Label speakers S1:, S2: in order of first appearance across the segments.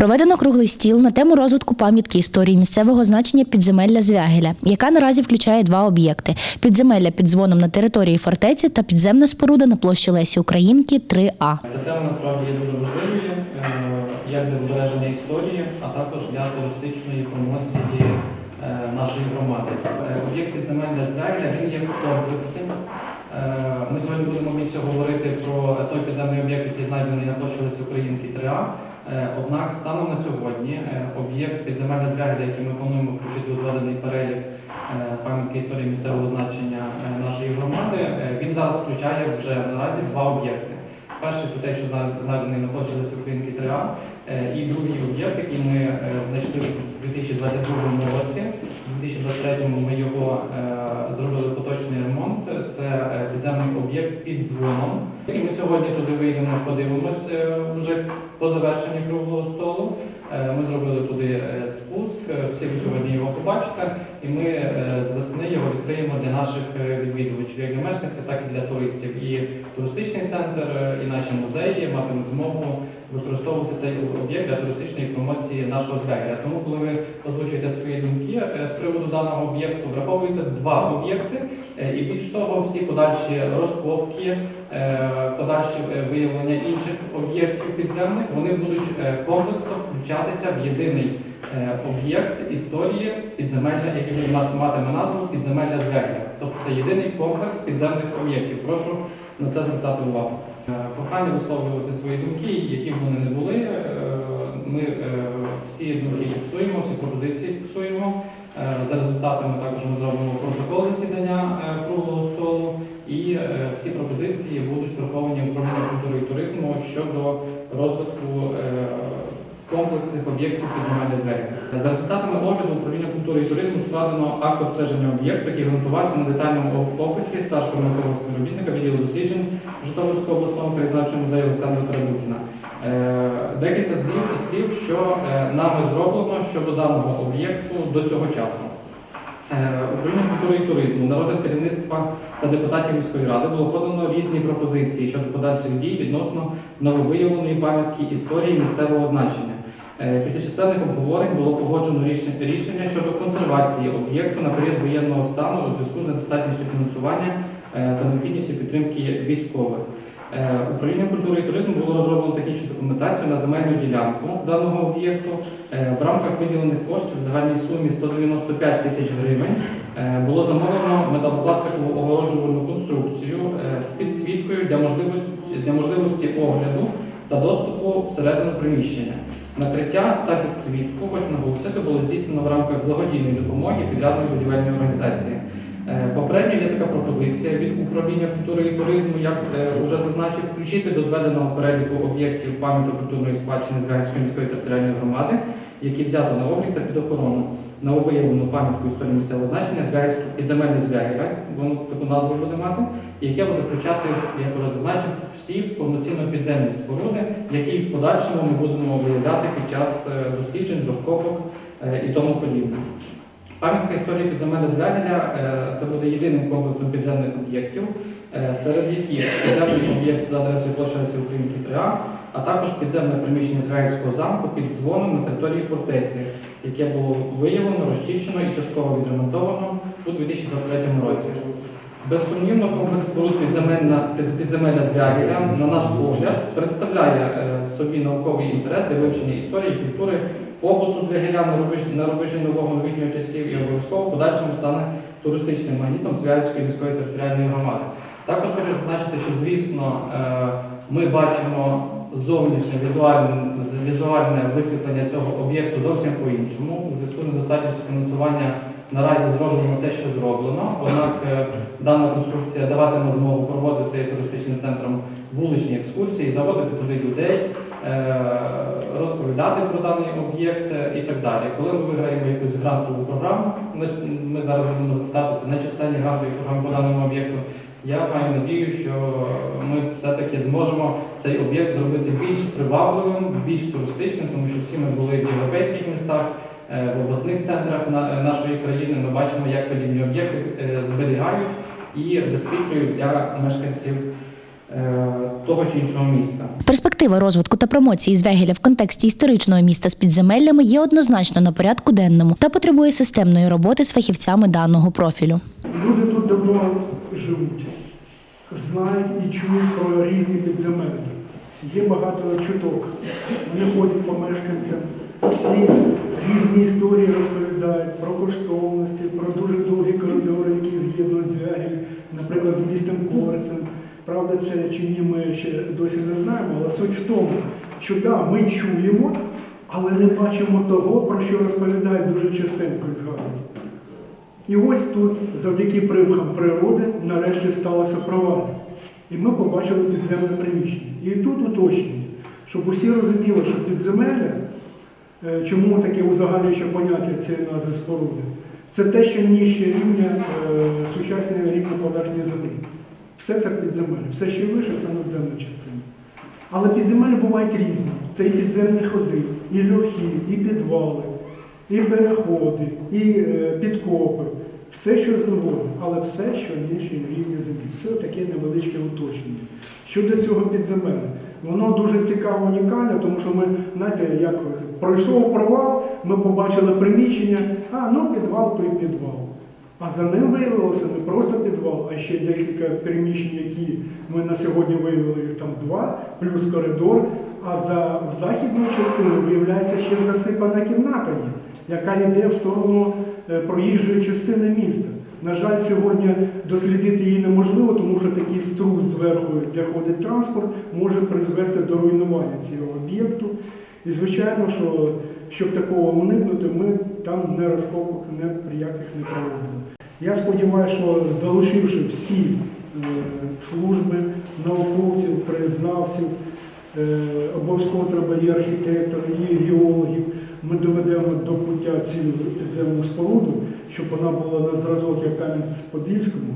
S1: Проведено круглий стіл на тему розвитку пам'ятки історії місцевого значення підземелля Звягеля, яка наразі включає два об'єкти: підземелля під дзвоном на території фортеці та підземна споруда на площі Лесі Українки 3А.
S2: Ця тема насправді є дуже важливою, е, як для збереження історії, а також для туристичної промоції е, нашої громади. Е, Об'єкт підземелля Звягеля він є комплексним. Ми сьогодні будемо більше говорити про той підземний об'єкт, який знайдений на площі Лесі Українки 3А. Е, Однак станом на сьогодні е, об'єкт підземелля Звягеля, який ми плануємо включити у зведений перелік е, пам'ятки історії місцевого значення нашої громади, він зараз включає вже наразі два об'єкти. Перший це те, що зна- знайдений на площі Лесі Українки 3А, е, і другий об'єкт, який ми знайшли у 2022 році. У 2023 ми його е, зробили поточний ремонт. Це е, підземний об'єкт під дзвоном. І ми сьогодні туди вийдемо, подивимось е, вже по завершенні круглого столу. Е, Ми зробили туди е, спуск, всі ви сьогодні його побачите, і ми з весни його відкриємо для наших відвідувачів, як для мешканців, так і для туристів. І туристичний центр, і наші музеї матимуть змогу використовувати цей об'єкт для туристичної промоції нашого звегеля. Тому, коли ви озвучуєте свої думки е, з приводу даного об'єкту, враховуйте два об'єкти, е, і більш того, всі подальші розкопки, е, подальші виявлення інших об'єктів підземних, вони будуть комплексно включатися в єдиний об'єкт історії підземелля, який буде матиме назву підземелля Звягеля. Тобто це єдиний комплекс підземних об'єктів. Прошу на це звертати увагу. Прохання висловлювати свої думки, які б вони не були. Е, Ми е, всі думки фіксуємо, всі пропозиції фіксуємо. Е, За результатами також ми зробимо протокол засідання е, круглого столу, і е, всі пропозиції будуть враховані управлінням культури і туризму щодо розвитку комплексних об'єктів підземелля зведення. За результатами огляду управління культури і туризму складено акт обстеження об'єкту, який ґрунтувався на детальному описі старшого наукового співробітника відділу досліджень Житомирського обласного краєзнавчого музею Олександра Тарабукіна. Е, Декілька слів, слів, що е, нами зроблено щодо даного об'єкту до цього часу. Е, Управління культури і туризму на розгляд керівництва та депутатів міської ради було подано різні пропозиції щодо подальших дій відносно нововиявленої пам'ятки історії місцевого значення. Після численних обговорень було погоджено рішення, щодо консервації об'єкту на період воєнного стану у зв'язку з недостатністю фінансування та необхідністю підтримки військових. Е, Управлінням культури і туризму було розроблено технічну документацію на земельну ділянку даного об'єкту. Е, В рамках виділених коштів в загальній сумі 195 тисяч гривень е, було замовлено металопластикову огороджувальну конструкцію з підсвіткою для можливості, для можливості огляду та доступу всередину приміщення. Накриття та підсвітку, хочу наголосити, було здійснено в рамках благодійної допомоги підрядної будівельної організації. Е, Попередньо є така пропозиція від управління культури і туризму, як е, вже зазначив, включити до зведеного переліку об'єктів пам'яток культурної спадщини Зганської міської територіальної громади, які взято на облік та під охорону нововиявлену пам'ятку історії місцевого значення Звягельське підземельне Звягеля, воно таку назву буде мати, яке буде включати, як вже зазначив, всі повноцінно підземні споруди, які в подальшому ми будемо виявляти під час е, досліджень, розкопок е, і тому подібне. Пам'ятка історії підземелля Звягеля е, це буде єдиним комплексом підземних об'єктів, е, серед яких підземний об'єкт за адресою площа Українки 3А, а також підземне приміщення Звягельського замку під дзвоном на території фортеці, яке було виявлено, розчищено і частково відремонтовано у 2023 році. Безсумнівно, комплекс споруд підземельна, Звягеля, на наш погляд, представляє е, собі науковий інтерес для вивчення історії, культури, побуту на рубежі, на рубежі нового новітнього часів і обов'язково в подальшому стане туристичним магнітом Звягельської міської територіальної громади. Також хочу зазначити, що звісно е, ми бачимо зовнішнє візуальне, візуальне висвітлення цього об'єкту зовсім по-іншому. У зв'язку з недостатністю фінансування наразі зроблено те, що зроблено. Однак е, дана конструкція даватиме змогу проводити туристичним центром вуличні екскурсії, заводити туди людей, розповідати про даний об'єкт е, і так далі. Коли ми виграємо якусь грантову програму, ми, зараз будемо запитатися на численні грантові програми по даному об'єкту. Я маю надію, що ми все-таки зможемо цей об'єкт зробити більш привабливим, більш туристичним, тому що всі ми були в європейських містах, е, в обласних центрах нашої країни. Ми бачимо, як подібні об'єкти е, зберігають і висвітлюють для мешканців е, того чи іншого міста.
S1: Перспектива розвитку та промоції Звягеля в контексті історичного міста з підземеллями є однозначно на порядку денному та потребує системної роботи з фахівцями даного профілю.
S3: Люди тут давно живуть, знають і чують про різні підземелля. Є багато чуток. Вони ходять по мешканцям, всі різні історії розповідають про коштовності, про дуже довгі коридори, які з'єднують звягель, наприклад, з містом Корцем. Правда, це чи ні, ми ще досі не знаємо, але суть в тому, що да, ми чуємо, але не бачимо того, про що розповідають дуже частенько і згадують. І ось тут, завдяки привхам природи, нарешті сталося провал. І ми побачили підземне приміщення. І тут уточнюють, щоб усі розуміли, що підземелля, е, чому таке узагальнююче поняття цієї назви споруди, це те, що нижче рівня е, сучасної рівня поверхні землі. Все це підземелля, все, що вище, це надземна частина. Але підземелля бувають різні. Це і підземні ходи, і льохи, і підвали, і переходи, і е, підкопи. Все, що завгодно, але все, що нижче рівня землі. Це таке невеличке уточнення. Щодо цього підземелля, воно дуже цікаво, унікальне, тому що ми, знаєте, як пройшов провал, ми побачили приміщення, а ну підвал, то й підвал. А за ним виявилося не просто підвал, а ще декілька приміщень, які ми на сьогодні виявили їх там два, плюс коридор. А за в західну частину виявляється ще засипана кімната є, яка йде в сторону е, проїжджої частини міста. На жаль, сьогодні дослідити її неможливо, тому що такий струс зверху, де ходить транспорт, може призвести до руйнування цього об'єкту. І звичайно, що щоб такого уникнути, ми там не розкопок не ніяких не проводили. Я сподіваюся, що залучивши всі е, служби, науковців, краєзнавців, е, обов'язково треба і архітекторів, і геологів, ми доведемо до пуття цю підземну споруду, щоб вона була на зразок як Кам'янець-Подільському.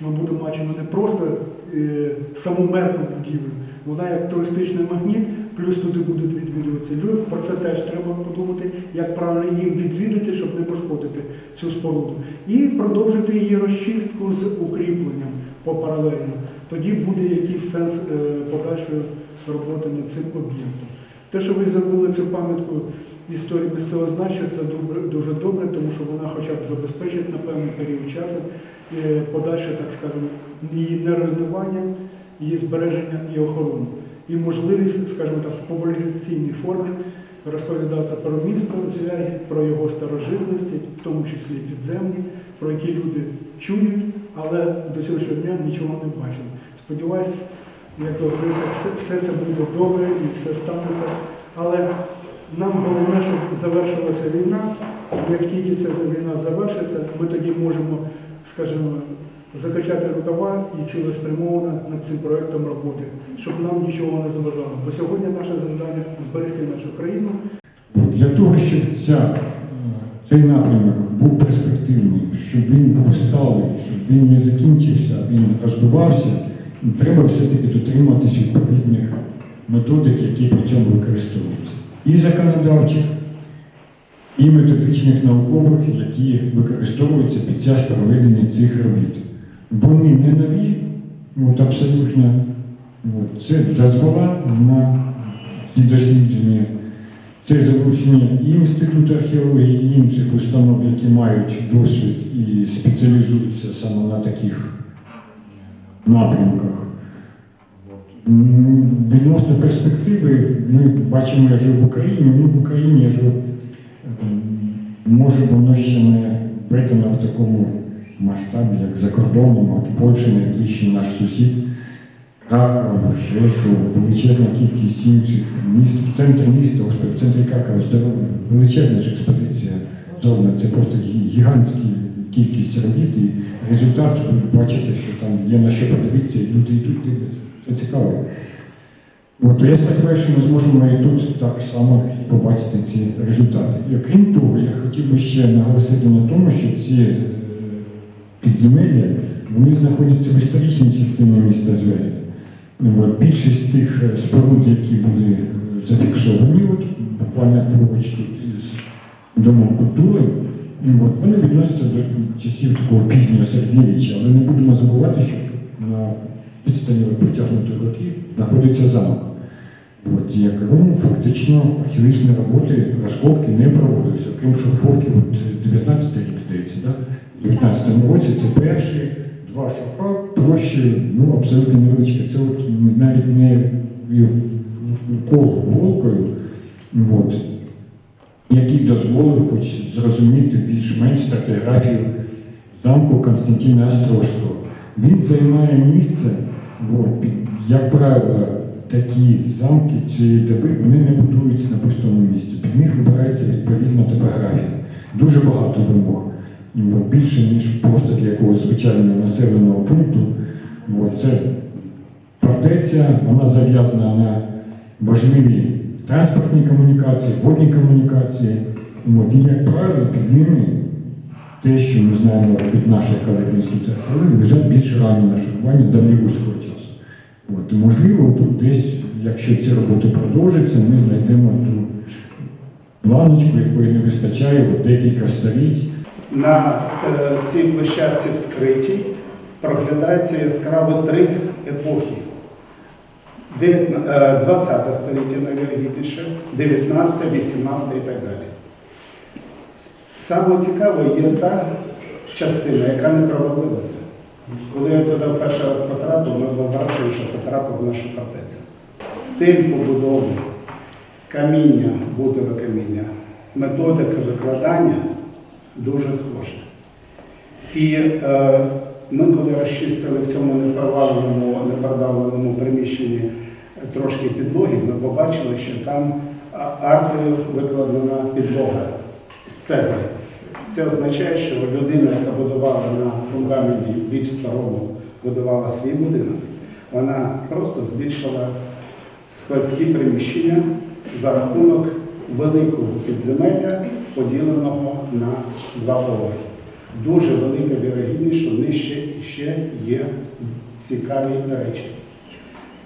S3: Ми будемо бачити не просто е, саму мертву будівлю, вона як туристичний магніт, плюс туди будуть відвідуватися люди. Про це теж треба подумати, як правильно їм відвідати, щоб не пошкодити цю споруду. І продовжити її розчистку з укріпленням попаралельно. Тоді буде якийсь сенс е, подальшої роботи над цим об'єктом. Те, що ви зробили цю пам'ятку історії місцевого значення, це дуже добре, тому що вона хоча б забезпечить на певний період часу е, подальше, так скажемо, її неруйнування, її збереження і охорону. І можливість, скажімо так, в популяризаційній формі розповідати про місто Звяги, про його старожитності, в тому числі підземні, про які люди чують, але до сьогоднішнього дня нічого не бачили. Сподіваюсь, як говориться, все, все це буде добре і все станеться. Але нам головне, щоб завершилася війна. Як тільки ця війна завершиться, ми тоді можемо, скажімо, закачати рукава і цілеспрямовано над цим проєктом роботи, щоб нам нічого не заважало. Бо сьогодні наше завдання зберегти нашу країну,
S4: Для того, щоб ця, е, цей напрямок був перспективний, щоб він був сталий, щоб він не закінчився, він розвивався, треба все-таки дотримуватися відповідних методик, які при цьому використовуються. І законодавчих, і методичних наукових, які використовуються під час проведення цих робіт. Вони не нові, от абсолютно. От, це дозвола на ці дослідження. Це залучення і Інституту археології, і інших установ, які мають досвід і спеціалізуються саме на таких напрямках. Відносно перспективи, ми бачимо, я живу в Україні, ну в Україні я живу, може воно ще не введено в такому масштабі, як за кордоном, от в Польщі найближчий наш сусід. Краков, ще що величезна кількість інших міст, в центрі міста, в центрі Кракова величезна ж експозиція зроблена. Це просто гігантська кількість робіт і результат, ви бачите, що там є на що подивитися, і люди йдуть дивляться. Це цікаво. От, я сподіваюся, що ми зможемо і тут так само побачити ці результати. І окрім того, я хотів би ще наголосити на тому, що ці е, підземелля вони знаходяться в історичній частині міста. Ну, Більшість тих е, споруд, які були е, зафіксовані, от, буквально поруч тут із Домом культури, ну, от, вони відносяться до часів такого пізнього середньовіччя, але не будемо забувати, що на відстані протягнутих років знаходиться замок. От, якому фактично архівічні роботи, розкопки не проводилися, окрім шофовки, от 19 рік, здається, да? В 19 році це перші два шофа площі ну, абсолютно невеличкі. Це от навіть не коло голкою, от, який дозволив хоч зрозуміти більш-менш стратиграфію замку Константина Острозького. Він займає місце, бо, як правило, такі замки цієї доби вони не будуються на пустому місці. Під них вибирається відповідна топографія. Дуже багато вимог. Більше, ніж просто для якогось звичайного населеного пункту. От, це фортеця, вона зав'язана на важливі транспортні комунікації, водні комунікації. От, і, як правило, під ними те, що ми знаємо від наших колег в лежать більш ранні нашарування давньоруського часу. От, і, можливо, тут десь, якщо ці роботи продовжаться, ми знайдемо ту планочку, якої не вистачає от декілька століть.
S5: На е, цій площадці вскритій проглядається яскраво три епохи. 20 століття найвірогідніше, 19, 18 і так далі. Саме цікаве є та частина, яка не провалилася. Коли я туди перший раз потрапив, ми були що потрапив в нашу фортецю. Стиль побудови, каміння, бутове каміння, методика викладання дуже схожі. І е, ми, коли розчистили в цьому непроваленому, непродавленому приміщенні трошки підлоги, ми побачили, що там аркою викладена підлога з цегли. Це означає, що людина, яка будувала на фундаменті більш старому, будувала свій будинок, вона просто збільшила складські приміщення за рахунок великого підземелля, поділеного на два поверхи. Дуже велика вірогідність, що нижче ще є цікаві речі.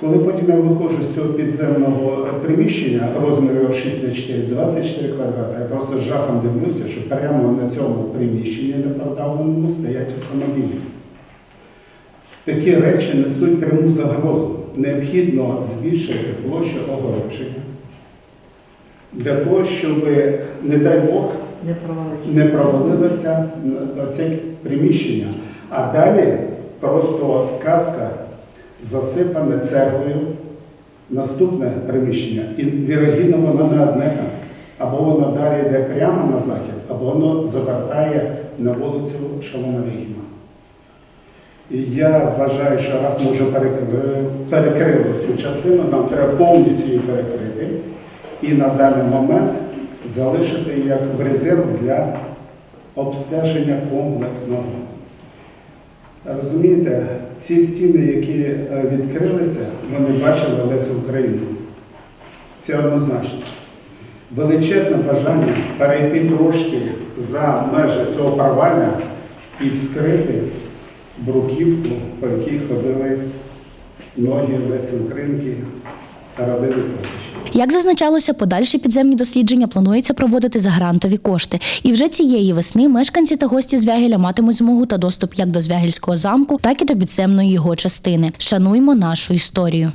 S5: Коли потім я виходжу з цього підземного приміщення розміру 64, 24 квадрата, я просто з жахом дивлюся, що прямо на цьому приміщенні непродавленому стоять автомобілі. Такі речі несуть пряму загрозу. Необхідно збільшити площу огородження для того, щоб, не дай Бог,
S6: Не
S5: не провалилося це приміщення. А далі просто казка засипане цеглою. Наступне приміщення, і вірогідно воно не одне. Або воно далі йде прямо на захід, або воно завертає на вулицю Шалона Вігіна. І я вважаю, що раз ми вже перекрили цю частину, нам треба повністю її перекрити і на даний момент залишити як резерв для обстеження комплексного. Розумієте, ці стіни, які е, відкрилися, вони бачили Лесу Україну. Це однозначно. Величезне бажання перейти трошки за межі цього провалля і вскрити бруківку, по якій ходили ноги Лесі Українки та родини Косичі.
S1: Як зазначалося, подальші підземні дослідження планується проводити за грантові кошти. І вже цієї весни мешканці та гості Звягеля матимуть змогу та доступ як до Звягельського замку, так і до підземної його частини. Шануймо нашу історію.